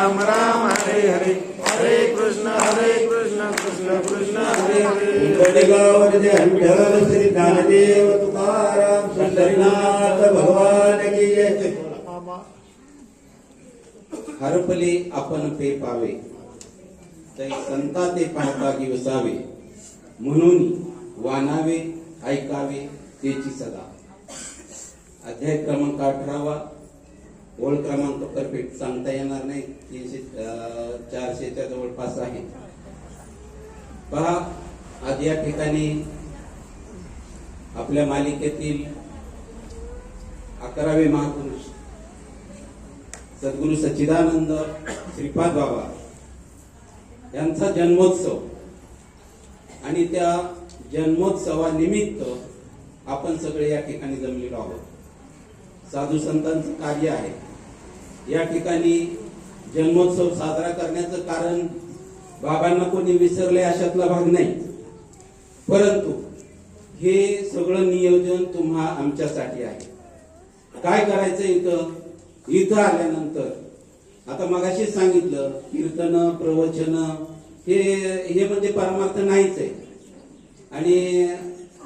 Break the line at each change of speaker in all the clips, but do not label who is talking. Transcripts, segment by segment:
राम राम हरे हरे. हरे कृष्ण हरे कृष्ण कृष्ण कृष्ण हरे हरे.
गडगावर विठ्ठल श्री ज्ञानदेव तुकाराम सुंदरनाथ भगवान की जय हरपले आपण पे पावे. तै संता ते पाहता की वसावे म्हणून वानावे ऐकावे त्याची सदा. अध्याय क्रमांक अठरावा. ओळ क्रमांक परफेक्ट सांगता येणार नाही. तीनशे चारशेच्या जवळपास आहे. पहा आज या ठिकाणी आपल्या मालिकेतील अकरावे महापुरुष सद्गुरु सच्चिदानंद श्रीपाद बाबा यांचा जन्मोत्सव आणि त्या जन्मोत्सवानिमित्त आपण सगळे या ठिकाणी जमलेलो आहोत. साधू संतांचं कार्य आहे. या ठिकाणी जन्मोत्सव साजरा करण्याचं कारण बाबांना कोणी विसरले अशातला भाग नाही. परंतु हे सगळं नियोजन तुम्हा आमच्यासाठी आहे. काय करायचं इथं? इथं आल्यानंतर आता मगाशी सांगितलं कीर्तन प्रवचन हे हे म्हणजे परमार्थ नाहीच आहे. आणि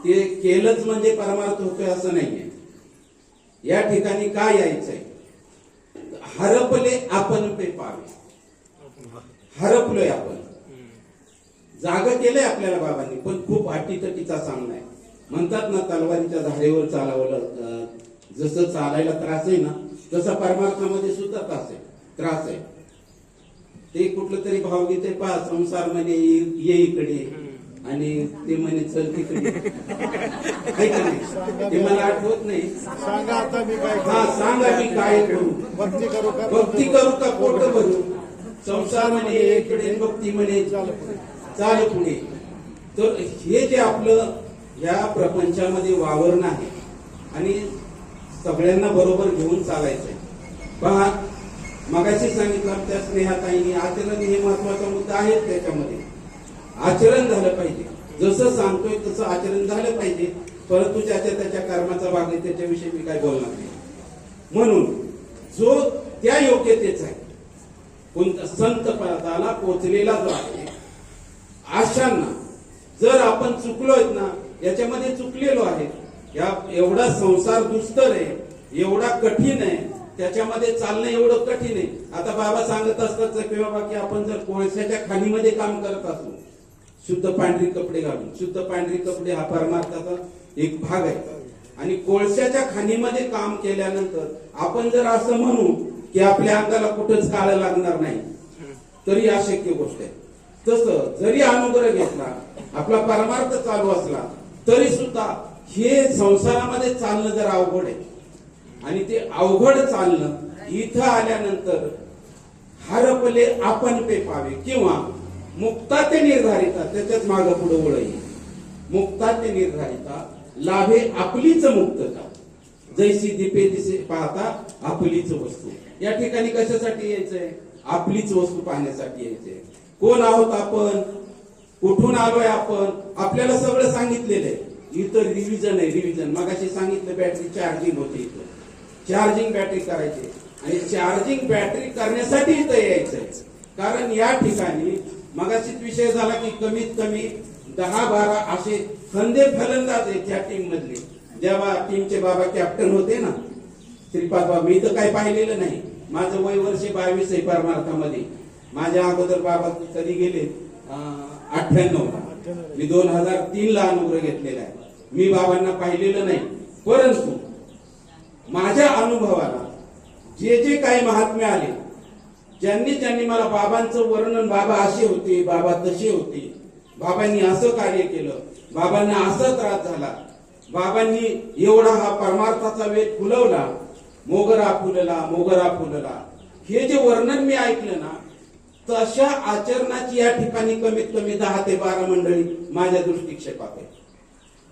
ते केलंच म्हणजे परमार्थ होतोय असं नाहीये. या ठिकाणी काय यायचंय? हरपले आपण ते पावे. हरपलोय आपण. जाग केलंय आपल्याला बाबांनी पण खूप अटीतटीचा सामना आहे. म्हणतात ना तलवारीच्या झाडेवर चालावलं जसं चालायला त्रास आहे ना तसा परमार्थामध्ये सुद्धा त्रास आहे. त्रास आहे. ते कुठलं तरी भावगीत आहे पहा संसार म्हणे ये इकडे. आणि ते म्हणे चल तिकडे. आहे नाही? ते मला आठवत नाही.
सांगा आता मी काय
हा सांगा मी काय करू.
भक्ती करू का?
भक्ती करू का? पोट भरू. संसार म्हणे इकडे भक्ती म्हणे. चाल पुढे. तर हे जे आपलं या प्रपंचामध्ये वावरणं आहे आणि सगळ्यांना बरोबर घेऊन चालायचंय पहा मगाशी सांगितलं आमच्या स्नेहाताईने आचरण हे महत्त्वाचा मुद्दा आहे त्याच्यामध्ये. आचरण झालं पाहिजे. जसं सांगतोय तसं आचरण झालं पाहिजे. परंतु ज्याच्या त्याच्या कर्माचा भाग आहे त्याच्याविषयी मी काय बोलणार नाही. म्हणून जो त्या योग्यतेचा आहे कोणता संत पदाला पोचलेला जो आहे आशांना जर आपण चुकलोय ना याच्यामध्ये चुकलेलो आहे या एवढा संसार दुस्तर आहे एवढा कठीण आहे त्याच्यामध्ये चालणं एवढं कठीण आहे. आता बाबा सांगत असतात की बाबा की आपण जर कोळशाच्या खाणीमध्ये काम करत असू शुद्ध पांढरी कपडे घालून. शुद्ध पांढरी कपडे हा परमार्थाचा एक भाग आहे. आणि कोळशाच्या खाणीमध्ये काम केल्यानंतर आपण जर असं म्हणू की आपल्या अंगाला कुठंच काळ लागणार नाही तरी अशक्य गोष्ट आहे. तसं जरी अनुग्रह घेतला आपला परमार्थ चालू असला तरी सुद्धा हे संसारामध्ये चालणं जर अवघड आहे. आणि ते अवघड चालणं इथं आल्यानंतर हरपले आपण पे पावे किंवा मुक्ता ते निर्धारिता त्याच्याच माग पुढे वळई मुक्ता ते निर्धारिता लाभे आपलीच मुक्तता. जैसी दिपे दिसे पाहता आपलीच वस्तू. या ठिकाणी कशासाठी यायचंय? आपलीच वस्तू पाहण्यासाठी यायचंय. कोण आहोत आपण? कुठून आलोय आपण? आपल्याला सगळं सांगितलेलं आहे. इथं रिव्हिजन आहे रिव्हिजन मगाशी सांगितलं बॅटरी चार्जिंग होते इथं. चार्जिंग बॅटरी करायची. आणि चार्जिंग बॅटरी करण्यासाठी इथं यायचंय. कारण या ठिकाणी मगाशीच विषय झाला की कमीत कमी दहा बारा असे खंदे फलंदाज आहेत या टीम मधले. जेव्हा टीमचे बाबा कॅप्टन होते ना श्रीपाद बाबा मी तर काही पाहिलेलं नाही. माझं वय वर्षे बावीस आहे परमार्थामध्ये. माझ्या अगोदर बाबा कधी गेले? अठ्ठ्याण्णव मी दोन हजार तीन ला अनुग्रह घेतलेला आहे. मी बाबांना पाहिलेलं नाही. परंतु माझ्या अनुभवाला जे जे काही महात्मे आले ज्यांनी ज्यांनी मला बाबांचं वर्णन बाबा असे होते बाबा तसे होते. बाबांनी असं कार्य केलं. बाबांना असा त्रास झाला. बाबांनी एवढा हा परमार्थाचा वेग फुलवला. मोगरा फुलला मोगरा फुलला. हे जे वर्णन मी ऐकलं ना तशा आचरणाची या ठिकाणी कमीत कमी दहा ते बारा मंडळी माझ्या दृष्टिक्षेपात आहे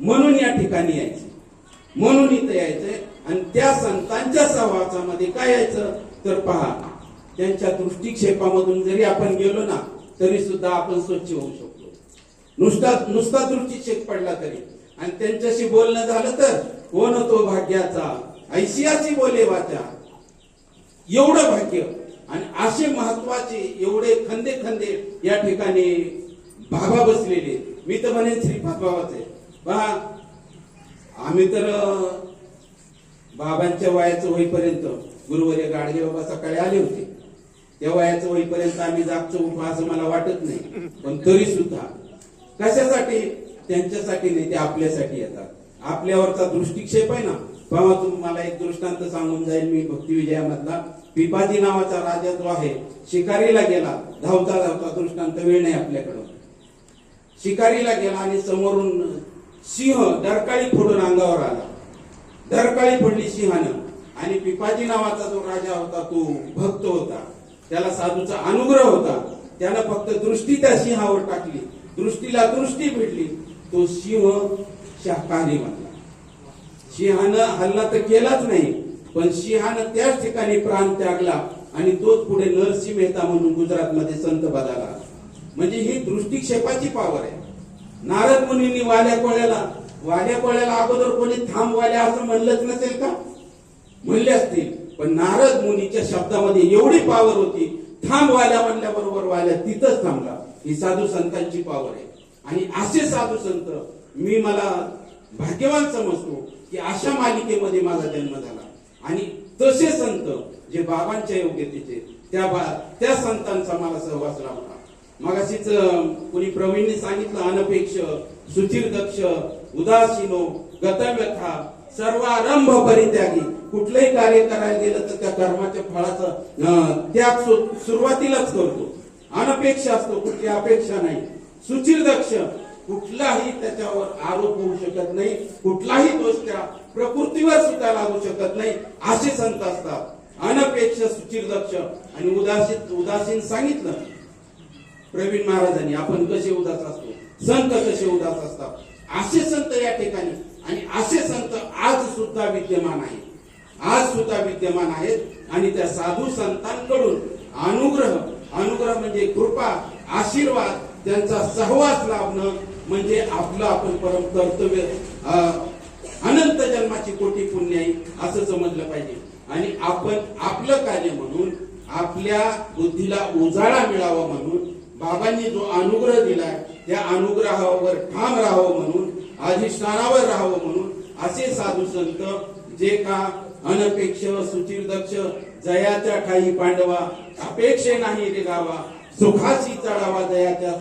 म्हणून या ठिकाणी यायचं. म्हणून इथं यायचंय आणि त्या संतांच्या सहवासामध्ये काय यायचं? तर पहा त्यांच्या दृष्टिक्षेपामधून जरी आपण गेलो ना तरी सुद्धा आपण स्वच्छ होऊ शकतो नुसता नुसता दृष्टिक्षेप पडला तरी. आणि त्यांच्याशी बोलणं झालं तर कोण तो भाग्याचा? ऐशियाची बोले वाचा. एवढं भाग्य. आणि असे महत्त्वाचे एवढे खंदे खंदे या ठिकाणी भाबा बसलेले. मी तर म्हणेन श्रीपाद बाबाचे पहा आम्ही तर बाबांच्या वयाचं होईपर्यंत गुरुवर्य गाडगे बाबा सकाळी आले होते. तेव्हा वयाचं होईपर्यंत आम्ही जागचो उठू असं मला वाटत नाही. पण तरी सुद्धा कशासाठी? त्यांच्यासाठी नाही ते आपल्यासाठी येतात. आपल्यावरचा दृष्टिक्षेप आहे ना तेव्हा तुम्हाला एक दृष्टांत सांगून जाईल मी भक्ती विजयामधला. पिपाजी नावाचा राजा जो आहे शिकारीला गेला. धावता धावता दृष्टांत वेळ नाही आपल्याकडं. शिकारीला गेला आणि समोरून सिंह डरकाळी फोडून अंगावर आला. दरकाळी फोडली सिंहानं. आणि पिपाजी नावाचा जो राजा होता तो भक्त होता. त्याला साधूचा अनुग्रह होता. त्यानं फक्त दृष्टी त्या सिंहावर टाकली. दृष्टीला दृष्टी भेटली. तो सिंह शाकाहारी बनला. सिंहानं हल्ला तर केलाच नाही पण सिंहानं त्याच ठिकाणी प्राण त्यागला आणि तोच पुढे नरसिंह मेहता म्हणून गुजरातमध्ये संत बदलला. म्हणजे ही दृष्टिक्षेपाची पावर आहे. नारद मुनींनी वाल्या कोळ्याला वाल्या कोळ्याला अगोदर कोणी थांब वाल्या असं म्हणलंच नसेल का? म्हणले असतील. पण नारद मुनीच्या शब्दामध्ये एवढी पावर होती थांब व्हायला म्हणल्याबरोबर व्हायला तिथंच थांबला. ही साधू संतांची पावर आहे. आणि असे साधू संत मी मला भाग्यवान समजतो की अशा मालिकेमध्ये माझा जन्म झाला. आणि तसे संत जे बाबांच्या योग्यतेचे त्या बा- त्या संतांचा मला सहवास लाभला मगाशीच अं, कुणी प्रवीणने सांगितलं अनपेक्ष सुचिर दक्ष उदासीनो गतव्यथा सर्वारंभ परित्यागी कुठलंही कार्य करायला गेलं तर त्या कर्माच्या फळाचा त्याग सुरुवातीलाच करतो. अनपेक्षा असतो कुठली अपेक्षा नाही. सुचिर दक्ष कुठलाही त्याच्यावर आरोप होऊ शकत नाही. कुठलाही दोष त्या प्रकृतीवर सुद्धा लागू शकत नाही असे संत असतात. अनपेक्ष सुचिर दक्ष आणि उदासीन उदासीन सांगितलं. प्रवीण महाराजांनी आपण कसे उदास असतो? संत कसे उदास असतात? असे संत या ठिकाणी आणि असे संत आज सुद्धा विद्यमान आहेत. आज सुद्धा विद्यमान आहेत आणि त्या साधू संतांकडून अनुग्रह अनुग्रह म्हणजे कृपा आशीर्वाद त्यांचा सहवास लाभणं म्हणजे आपलं आपण परम कर्तव्य अनंत जन्माची कोटी पुण्य आहे असं समजलं पाहिजे. आणि आपण आपलं कार्य म्हणून आपल्या बुद्धीला उजाळा मिळावा म्हणून बाबांनी जो अनुग्रह दिलाय त्या अनुग्रहावर ठाम राहावं म्हणून अधिष्ठानावर राहावं म्हणून असे साधू संत जे का अनपेक्ष सुचिर दक्ष जयाच्या ठाई पांडवा अपेक्षे नाही रे गावा सुखाशी चढावा दयाच्या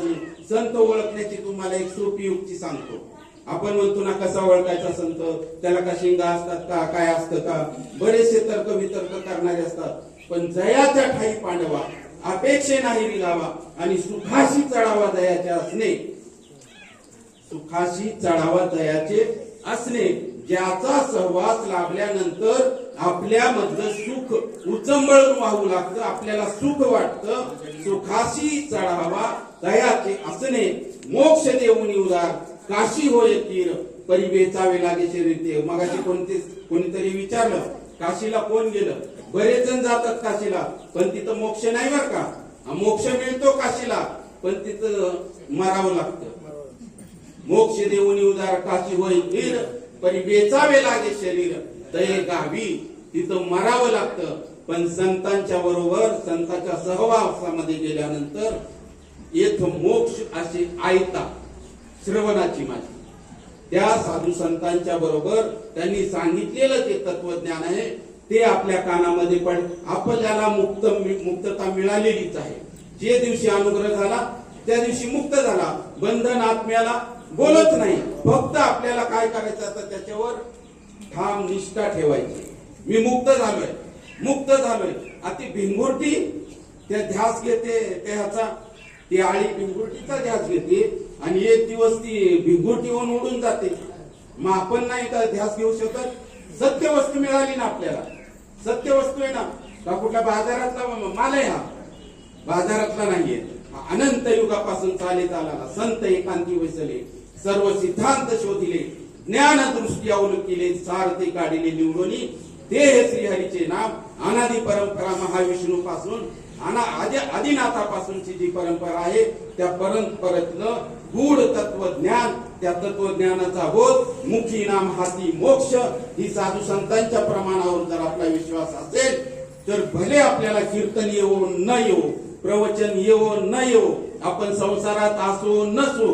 संत ओळखण्याची तुम्हाला एक सोपी युक्ती सांगतो. आपण म्हणतो ना कसा ओळखायचा संत? त्याला का शिंगा असतात का? काय असतं का? बरेचसे तर्क वितर्क करणारे असतात. पण जयाच्या ठाई पांडवा अपेक्षे नाही रिगावा आणि सुखाशी चढावा दयाचे असणे. सुखाशी चढावा दयाचे असणे. ज्याचा सहवास लाभल्यानंतर आपल्या मधलं सुख उचंबळून वाहू लागतं आपल्याला सुख वाटतं सुखाशी चढावा दयाचे असणे मोक्ष देऊन उदार काशी होय तीर परी वेचावे लागे शरीर मगाशी कोणते कोणीतरी विचारलं काशीला कोण गेलं? बरेच जण जातात काशीला पण तिथं मोक्ष नाही बर का? मोक्ष मिळतो काशीला पण तिथं मरावं लागतं. मोक्ष देऊन उदार काशी होय तीर पण वेचावे लागे शरीर. दये गावी. तिथं मरावं लागतं. पण संतांच्या बरोबर संतांच्या सहवासामध्ये गेल्यानंतर येथ मोक्ष अशी आयता श्रवणाची माझी. त्या साधू संतांच्या बरोबर त्यांनी सांगितलेलं जे तत्वज्ञान आहे ते आपल्या कानामध्ये पण आपल्याला मुक्त मुक्तता मिळालेलीच आहे. जे दिवशी अनुग्रह झाला त्या दिवशी मुक्त झाला. बंधन आत्म्याला बोलत नाही. फक्त आपल्याला काय करायचं आता त्याच्यावर ठाम निष्ठा ठेवायची. मी मुक्त झालोय. मुक्त झालोय. अति भिंगुरटी त्या ध्यास घेते त्याचा ती आळी भिंगुरटीचा ध्यास घेते आणि एक दिवस ती भिंगुरटी होऊन उडून जाते. मग आपण नाही का ध्यास घेऊ शकत? सत्य वस्तू मिळाली ना आपल्याला. सत्य वस्तू आहे ना. का कुठल्या बाजारातला माल आहे हा. बाजारातला नाहीये. अनंत युगापासून चालत आला संत एकांती वैसले. सर्व सिद्धांत शोधिले ज्ञान दृष्टी अवलंबिले सारथी काढिले निवडोनी. ते हे श्रीहरीचे नाम अनादी परंपरा महाविष्णू पासून अना आदिनाथापासूनची जी परंपरा आहे त्या परंपरेतलं गूढ तत्वज्ञान त्या तत्वज्ञानाचा बोध मुखी नाम हाती मोक्ष ही साधू संतांच्या प्रमाणावर जर आपला विश्वास असेल तर भले आपल्याला कीर्तन येवो न येवो प्रवचन येवो न येवो आपण संसारात असो नसो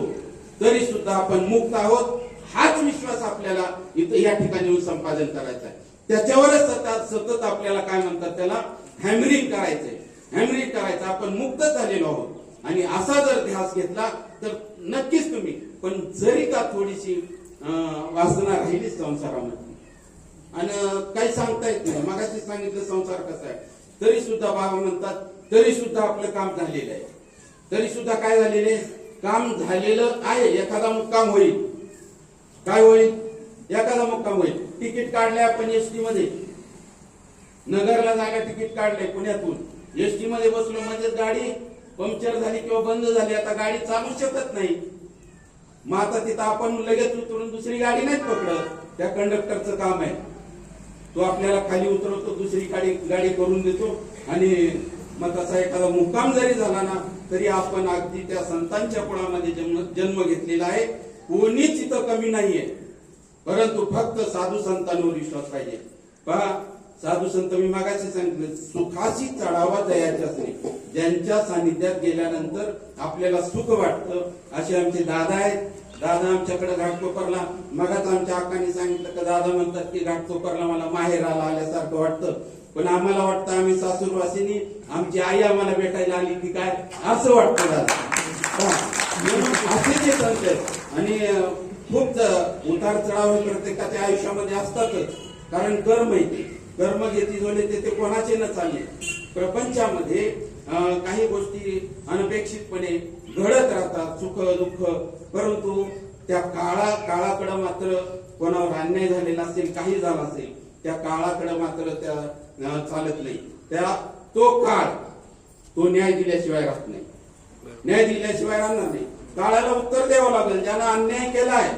तरी सुद्धा आपण मुक्त आहोत. हाच विश्वास आपल्याला इथं या ठिकाणी येऊन संपादन करायचा आहे त्याच्यावरच सतत सतत आपल्याला काय म्हणतात त्याला? हॅमरिंग करायचंय. हॅमरिंग करायचं. आपण मुक्त झालेलो आहोत. आणि असा जर ध्यास घेतला तर नक्कीच तुम्ही पण जरी का थोडीशी अं, वासना राहिलीच संसारामध्ये. आणि काही सांगता येत नाही. मगाशी सांगितलं संसार कसा आहे. तरी सुद्धा बाबा म्हणतात तरी सुद्धा आपलं काम झालेलं आहे. तरी सुद्धा काय झालेलं आहे? काम झालेलं आहे एखादा मुक्काम होईल. काय होईल? एखादा मुक्काम होईल. तिकीट काढलंय आपण एसटी मध्ये. नगरला जागा तिकीट काढलंय पुण्यातून. एसटी मध्ये बसलो म्हणजेच गाडी पंक्चर झाली किंवा बंद झाली आता गाडी चालू शकत नाही. मग आता तिथं आपण लगेच उतरून दुसरी गाडी नाही पकडत. त्या कंडक्टरचं काम आहे. तो आपल्याला खाली उतरवतो दुसरी गाडी गाडी करून देतो. आणि मग तसा एखादा मुक्काम जरी झाला ना तरी आपण अगदी त्या संतांच्या कुळामध्ये जन्म जन्म घेतलेला आहे. कोणीच इथं कमी नाहीये. परंतु फक्त साधू संतांवर विश्वास पाहिजे. पहा साधू संत मी मागाशी सांगितलं सुखाशी चढावा दयाच्या असणे ज्यांच्या सानिध्यात गेल्यानंतर आपल्याला सुख वाटतं असे आमचे दादा आहेत. दादा आमच्याकडे घाटकोपरला. मगाच आमच्या अक्काने सांगितलं का दादा म्हणतात की घाटकोपरला मला माहेराला आल्यासारखं वाटतं. पण आम्हाला वाटतं आम्ही सासूरवासिनी आमची आई आम्हाला भेटायला आली की काय असं वाटतं असे जे संत आणि खूप उतार चढाव प्रत्येकाच्या आयुष्यामध्ये असतातच. कारण कर्म येते कर्म घेती जोले ते ते कोणाचे न चालले. प्रपंचामध्ये काही गोष्टी अनपेक्षितपणे घडत राहतात सुख दुःख. परंतु त्या काळा काळाकडे मात्र कोणावर अन्याय झालेला असेल काही झाला असेल त्या काळाकडे मात्र त्या चालत नाही. त्या तो काळ तो न्याय दिल्याशिवाय राहत नाही. न्याय दिल्याशिवाय राहणार नाही. काळाला उत्तर द्यावं लागेल. ज्यानं अन्याय केलाय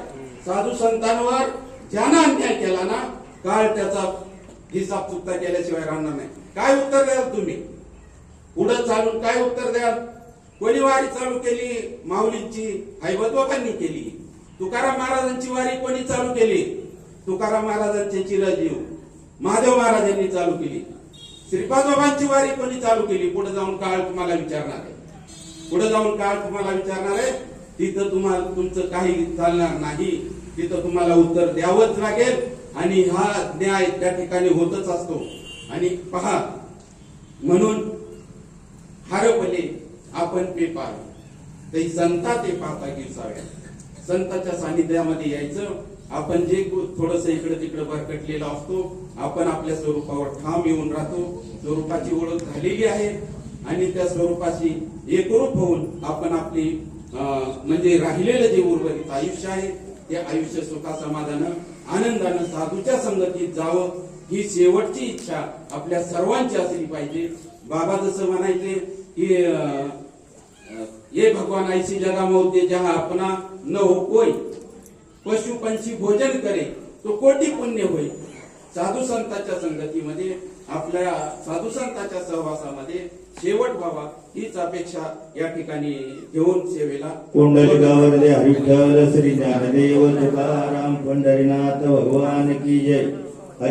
साधू संतांवर ज्यानं अन्याय केला ना काळ त्याचा हिसाब चुकता केल्याशिवाय राहणार नाही. काय उत्तर द्याल तुम्ही? पुढे चालून काय उत्तर द्याल? कोणी वारी चालू केली? माऊलींची हैबतबाबांनी केली. तुकाराम महाराजांची वारी कोणी चालू केली? तुकाराम महाराजांचे चिरंजीव. महादेव महाराजांनी चालू केली. श्रीपादोबांची वारी कोणी चालू केली? पुढे जाऊन काळ तुम्हाला विचारणार आहे. पुढे जाऊन काळ तुम्हाला विचारणार आहे तिथं तुम्हाला तुमचं काही चालणार नाही. तिथं तुम्हाला उत्तर द्यावंच लागेल आणि हा न्याय त्या ठिकाणी होतच असतो. आणि पहा म्हणून हरपले आपण पे पाहू. ते संता ते पाहता गिरसाव्या संताच्या सानिध्यामध्ये यायचं. आपण जे थोडस इकडे तिकडे भरकटलेला असतो आपण आपल्या स्वरूपावर ठाम येऊन राहतो. स्वरूपाची ओळख झालेली आहे आणि त्या स्वरूपाशी एकरूप होऊन आपण आपली अं, म्हणजे राहिलेलं जे उर्वरित आयुष्य आहे ते आयुष्य सुखा समाधानं आनंदानं साधूच्या संगतीत जावं ही शेवटची इच्छा आपल्या सर्वांची असली पाहिजे. बाबा जसं म्हणायचे की अं, ये भगवान ऐसी जगा मोते जहा आपणा न हो कोई पशु पंछी भोजन करे तो कोटी पुण्य होईल साधू संतांच्या संगतीमध्ये आपल्या साधू संतांच्या सहवासामध्ये शेवट व्हावा हीच अपेक्षा या ठिकाणी घेऊन सेवेला.
कुंडलिकावर हरिठल श्री ज्ञानदेव तुकाराम पंढरीनाथ भगवान की जय.